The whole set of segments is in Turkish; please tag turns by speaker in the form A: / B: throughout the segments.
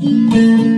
A: Sen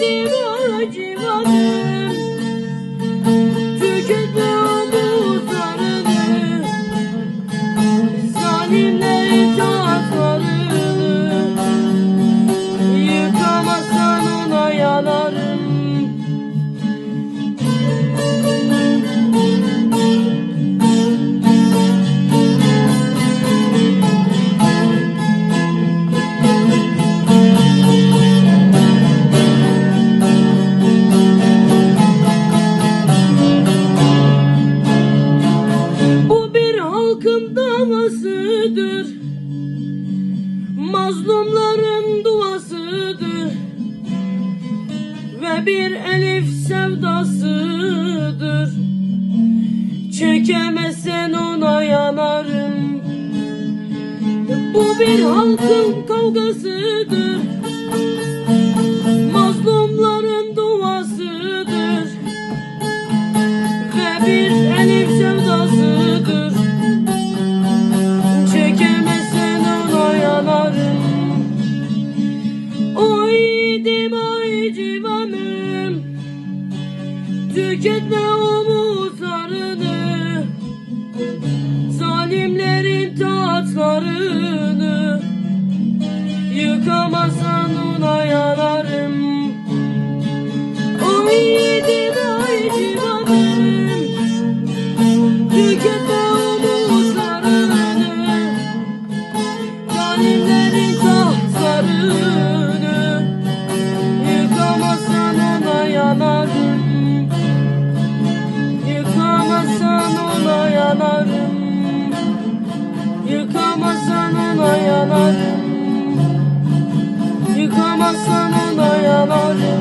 A: yiğidim acımadım davasıdır Mazlumların duasıdır. Ve bir elif sevdasıdır. Çekemezsen ona yanarım. Bu bir halkın kavgasıdır. Mazlumların duasıdır civanım Tüketme umutlarını Zalimlerin tahtlarını Yıkamazsan ona yanarım Oy yiğidim sonuna yanarım